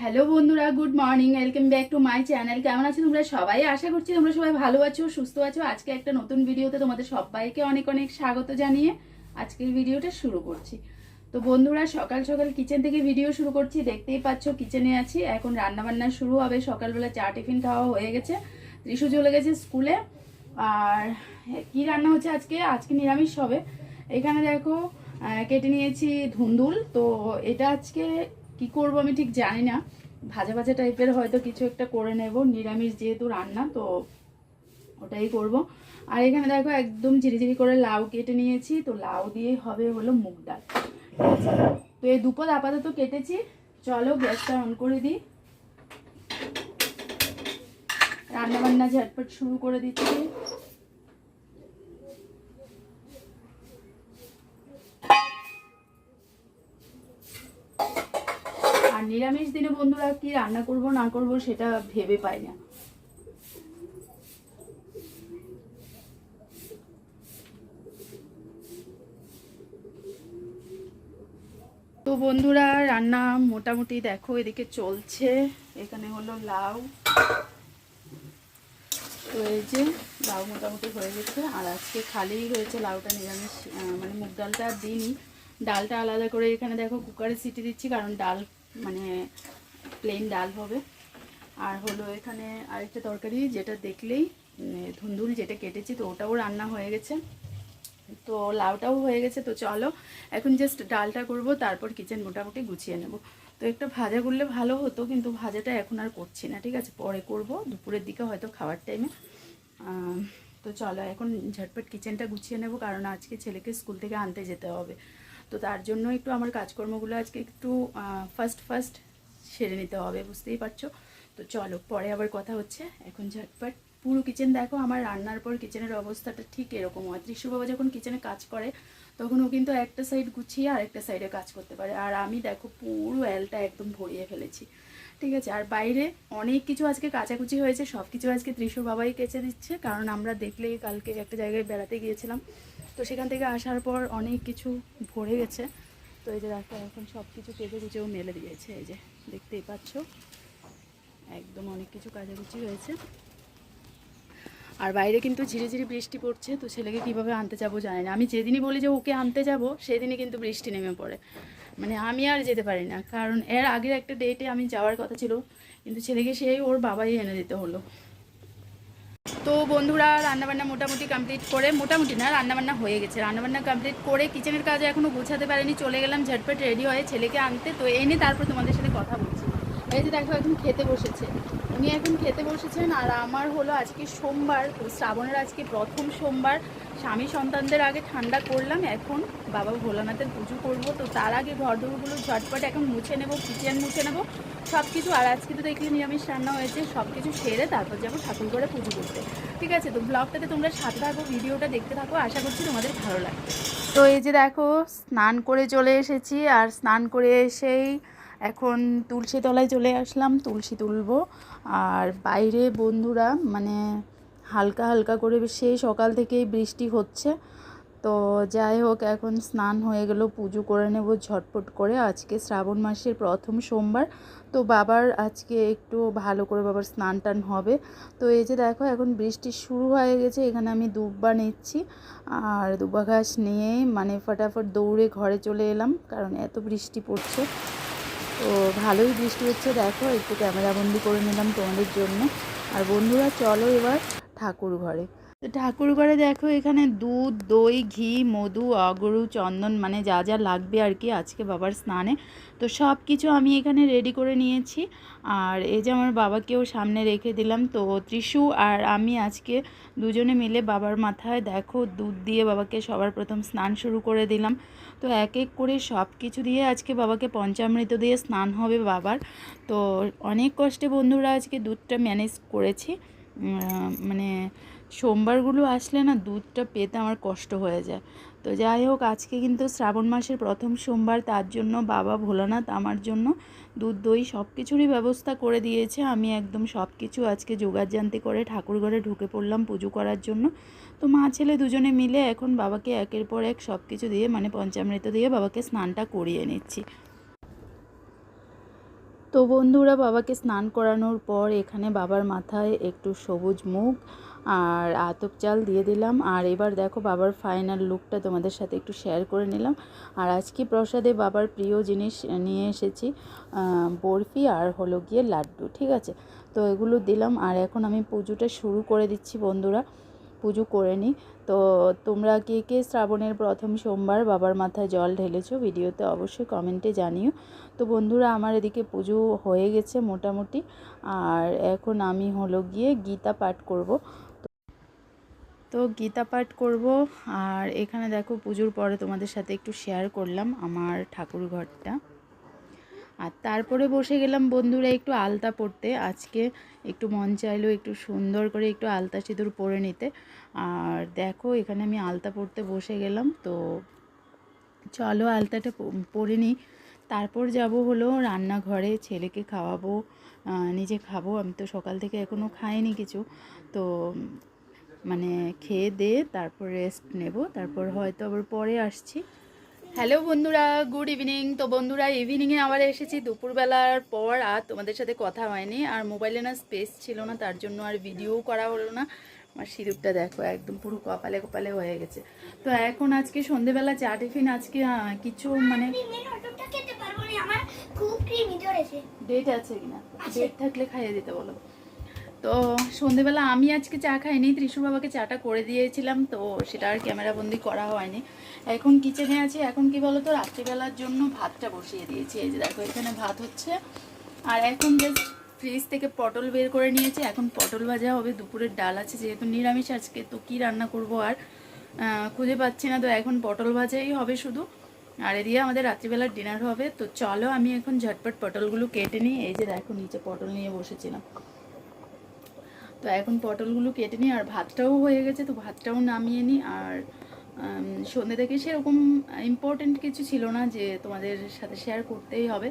Hello বন্ধুরা, good morning, welcome back to my channel. কেমন আছো তোমরা? সবাই আশা করছি তোমরা সবাই ভালো আছো, সুস্থ আছো। আজকে একটা নতুন ভিডিওতে তোমাদের সবাইকে অনেক অনেক স্বাগত জানিয়ে আজকের ভিডিওটা শুরু করছি। তো বন্ধুরা, সকাল সকাল কিচেন থেকে ভিডিও শুরু করছি। দেখতেই পাচ্ছ, কিচেনে আছি। এখন রান্না বান্না শুরু হবে। সকালবেলা চা টিফিন খাওয়া হয়ে গেছে। ত্রিশু চলে গেছে স্কুলে। আর কি রান্না হচ্ছে আজকে? আজকে নিরামিষ হবে। এখানে দেখো কেটে নিয়েছি ধুন্দুল। তো এটা আজকে কি করব আমি ঠিক জানি না ভাজা ভাজা টাইপের হয়তো কিছু একটা করে নেব। নিরামিষ যেহেতু রান্না, তো ওটাই করব। আর এখানে দেখো একদম ঝিরিঝিরি করে লাউ কেটে নিয়েছি। তো লাউ দিয়ে হবে হলো মুগ ডাল? তো এই দুপদ আপাতত কেটেছি। চলো গ্যাসটা অন করে দিই। রান্না বান্না ঝটপট শুরু করে দিচ্ছি। নিরামিষ দিনে বন্ধুরা কি রান্না করব, না করব সেটা ভেবে পাই না। তো বন্ধুরা, রান্না মোটামুটি দেখো, এদিকে চলছে। এখানে হলো লাউ। তো যে লাউ মোটামুটি হয়ে গেছে। আর আজকে খালি হয়েছে লাউটা নিরামিষ মানে মুগ ডালটা দিইনি। ডালটা আলাদা করে এখানে দেখো, কুকারে সিটি দিচ্ছি, কারণ ডাল মানে প্লেন ডাল হবে। আর হলো এখানে আরেকটা তরকারি যেটা দেখলেই উম, ধুন্দুল যেটা কেটেছি তো ওটাও রান্না হয়ে গেছে। তো লাউটাও হয়ে গেছে তো চলো এখন জাস্ট ডালটা করব তারপর কিচেন মোটামুটি গুছিয়ে নেব। তো একটা ভাজা করলে ভালো হতো কিন্তু ভাজাটা এখন আর করছি না ঠিক আছে? পরে করব দুপুরের দিকে হয়তো খাওয়ার টাইমে তো চলো এখন ঝটপট কিচেনটা গুছিয়ে নেব কারণ আজকে ছেলেকে স্কুল থেকে আনতে যেতে হবে। তো তার জন্য একটু আমার কাজকর্মগুলো আজকে একটু ফার্স্ট ফার্স্ট সেরে নিতে হবে, বুঝতেই পারছ? তো চলো, পরে আবার কথা হচ্ছে। এখন ঝটপট। পুরো কিচেন দেখো, আমার রান্নার পর কিচেনের অবস্থাটা ঠিক এরকম হয়। বাবা যখন কিচেনে কাজ করে, তখন ও কিন্তু একটা সাইড গুছিয়ে আর একটা সাইডে কাজ করতে পারে। আর আমি দেখো, পুরো অ্যালটা একদম ভরিয়ে ফেলেছি। ঠিক আছে? আর বাইরে অনেক কিছু আজকে কাচাকুচি হয়েছে। সব কিছু আজকে ত্রিশু বাবাই কেচে দিচ্ছে। কারণ আমরা দেখলেই কালকে একটা জায়গায় বেড়াতে গিয়েছিলাম। তো সেখান থেকে আসার পর অনেক কিছু ভরে গেছে। তো এই যে দেখো, এখন সব কিছু কেটে কুচেও মেলে দিয়েছে, এই যে দেখতেই পাচ্ছ। একদম অনেক কিছু কাচাকুচি হয়েছে। আর বাইরে কিন্তু ঝিরে ঝিরে বৃষ্টি পড়ছে, তো ছেলেকে কীভাবে আনতে যাব জানি না। আমি যেদিনই বলি যে ওকে আনতে যাব, সেদিনই কিন্তু বৃষ্টি নেমে পড়ে। মানে আমি আর যেতে পারি না, কারণ এর আগের একটা ডেটে আমি যাওয়ার কথা ছিল, কিন্তু ছেলেকে সেই ওর বাবাই এনে দিতে হলো। তো বন্ধুরা রান্নাবান্না মোটামুটি কমপ্লিট করে, মোটামুটি না, রান্নাবান্না হয়ে গেছে। রান্নাবান্না কমপ্লিট করে কিচেনের কাজে এখনও গোছাতে পারেনি, চলে গেলাম ঝটপট রেডি হয়ে ছেলেকে আনতে। তো এনে তারপর তোমাদের সাথে কথা বলছি। এই যে দেখো এখন খেতে বসেছে। উনি এখন খেতে বসেছেন আর আমার হলো আজকে সোমবার, তো শ্রাবণের আজকে প্রথম সোমবার। স্বামী সন্তানদের আগে ঠান্ডা করলাম, এখন বাবা ভোলানাথের পুজো করব। তো তার আগে ঘর দৌড়গুলো ঝটপট এখন মুছে নেব, কিচেন মুছে নেব। সব কিছু আর আজকে তো দেখলি নিরামিষ রান্না হয়েছে সব কিছু সেরে তারপর যাব ঠাকুর করে পুজো করতে। ঠিক আছে, তো ব্লগটাতে তোমরা সাথে থাকো, ভিডিওটা দেখতে থাকো, আশা করছি তোমাদের ভালো লাগবে। তো এই যে দেখো, স্নান করে চলে এসেছি, আর স্নান করে এসেই এখন তুলসী তলায় চলে আসলাম, তুলসী তুলবো। আর বাইরে বন্ধুরা মানে হালকা হালকা করে সেই সকাল থেকেই বৃষ্টি হচ্ছে। তো যাই হোক, এখন স্নান হয়ে গেল, পুজো করে নেব ঝটপট করে। আজকে শ্রাবণ মাসের প্রথম সোমবার, তো বাবার আজকে একটু ভালো করে বাবার স্নান টান হবে। তো এই যে দেখো, এখন বৃষ্টি শুরু হয়ে গেছে, এখানে আমি দুব্বা নিচ্ছি। আর দুব্বা ঘাস নিয়ে মানে ফটাফট দৌড়ে ঘরে চলে এলাম, কারণ এত বৃষ্টি পড়ছে। তো ভালোই বৃষ্টি হচ্ছে, দেখো, একটু ক্যামেরাবন্দি করে নিলাম তোমাদের জন্য। আর বন্ধুরা, চলো এবার ঠাকুর ঘরে তো ঠাকুর ঘরে দেখো এখানে দুধ, দই, ঘি, মধু, অগরু, চন্দন মানে যা যা লাগবে আর কি আজকে বাবার স্নানে। তো সব কিছু আমি এখানে রেডি করে নিয়েছি। আর এই যে আমার বাবাকেও সামনে রেখে দিলাম। তো ত্রিশু আর আমি আজকে দুজনে মিলে বাবার মাথায় দেখো দুধ দিয়ে বাবাকে সবার প্রথম স্নান শুরু করে দিলাম। তো এক এক করে সব কিছু দিয়ে আজকে বাবাকে পঞ্চামৃত দিয়ে স্নান হবে বাবার। তো অনেক কষ্টে বন্ধুরা আজকে দুধটা ম্যানেজ করেছি। মানে সোমবারগুলো আসলে না দুধটা পেতে আমার কষ্ট হয়ে যায়। তো যাই হোক, আজকে কিন্তু শ্রাবণ মাসের প্রথম সোমবার, তার জন্য বাবা ভোলানাথ আমার জন্য দুধ, দই সব কিছুরই ব্যবস্থা করে দিয়েছে। আমি একদম সব কিছু আজকে জোগাড়জান্তি করে ঠাকুর ঘরে ঢুকে পড়লাম পুজো করার জন্য। তো মা ছেলে দুজনে মিলে এখন বাবাকে একের পর এক সব কিছু দিয়ে মানে পঞ্চামৃত দিয়ে বাবাকে স্নানটা করিয়ে নিচ্ছি। তো বন্ধুরা বাবাকে স্নান করানোর পর এখানে বাবার মাথায় একটু সবুজ মুখ আর আতপ চাল দিয়ে দিলাম। আর এবার দেখো বাবার ফাইনাল লুকটা তোমাদের সাথে একটু শেয়ার করে নিলাম। আর আজকে প্রসাদে বাবার প্রিয় জিনিস নিয়ে এসেছি বরফি আর হলো গিয়ে লাড্ডু, ঠিক আছে? তো এগুলো দিলাম। আর এখন আমি পুজোটা শুরু করে দিচ্ছি বন্ধুরা। পুজো করে নিই তো তোমরা কে কে শ্রাবণের প্রথম সোমবার বাবার মাথায় জল ঢেলেছো ভিডিওতে অবশ্যই কমেন্টে জানিও। তো বন্ধুরা, আমার এদিকে পুজো হয়ে গেছে মোটামুটি। আর এখন আমি হলো গিয়ে গীতা পাঠ করব। তো গীতা পাঠ করব। আর এখানে দেখো পুজোর পরে তোমাদের সাথে একটু শেয়ার করলাম আমার ঠাকুর ঘরটা আর তারপরে বসে গেলাম বন্ধুরা একটু আলতা পরতে। আজকে একটু মন চাইলো একটু সুন্দর করে একটু আলতা সিঁদুর পরে নিতে। আর দেখো, এখানে আমি আলতা পরতে বসে গেলাম। তো চলো আলতাটা পরে নিই। তারপর যাব হলো রান্নাঘরে, ছেলেকে খাওয়াবো নিজে খাব। আমি তো সকাল থেকে এখনও খাইনি কিছু। তো মানে খেয়ে দে, তারপর রেস্ট নেব। তারপর হয়তো আবার পরে আসছি। হ্যালো বন্ধুরা গুড ইভিনিং। তো বন্ধুরা ইভিনিংয়ে আবার এসেছি। দুপুরবেলার পর আর তোমাদের সাথে কথা হয়নি। আর মোবাইলে না স্পেস ছিল না তার জন্য আর ভিডিও করা হলো না। আমার সিঁদুরটা দেখো একদম পুরো কপালে কপালে হয়ে গেছে। তো এখন আজকে সন্ধেবেলা চা টিফিন আজকে কিছু মানে ডেট আছে কিনা? ডেট থাকলে খাইয়ে দিতে বলো। তো সন্ধেবেলা আমি আজকে চা খাইনি, ত্রিশুর বাবাকে চাটা করে দিয়েছিলাম, তো সেটা আর ক্যামেরা বন্দি করা হয়নি। এখন কিচেনে আছি, এখন কি বলো তো রাত্রিবেলার জন্য ভাতটা বসিয়ে দিয়েছি। এই যে দেখো, এখানে ভাত হচ্ছে। আর এখন জাস্ট ফ্রিজ থেকে পটল বের করে নিয়েছি। এখন পটল ভাজা হবে, দুপুরের ডাল আছে, যেহেতু নিরামিষ আজকে, তো কি রান্না করব আর খুঁজে পাচ্ছি না। তো এখন পটল ভাজাই হবে শুধু। আর এদিকে আমাদের রাত্রিবেলার ডিনার হবে। তো চলো আমি এখন ঝটপট পটলগুলো কেটে নিই। এই যে দেখো, নিচে পটল নিয়ে বসেছিলাম। তো এখন পটলগুলো কেটে নিই, আর ভাতটাও হয়ে গেছে, তো ভাতটাও নামিয়ে নিই। আর সন্ধ্যে থেকে সেরকম ইম্পর্টেন্ট কিছু ছিল না যে তোমাদের সাথে শেয়ার করতেই হবে।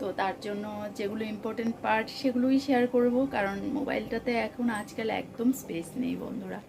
তো তার জন্য যেগুলো ইম্পর্টেন্ট পার্ট সেগুলোই শেয়ার করব, কারণ মোবাইলটাতে এখন আজকাল একদম স্পেস নেই বন্ধুরা।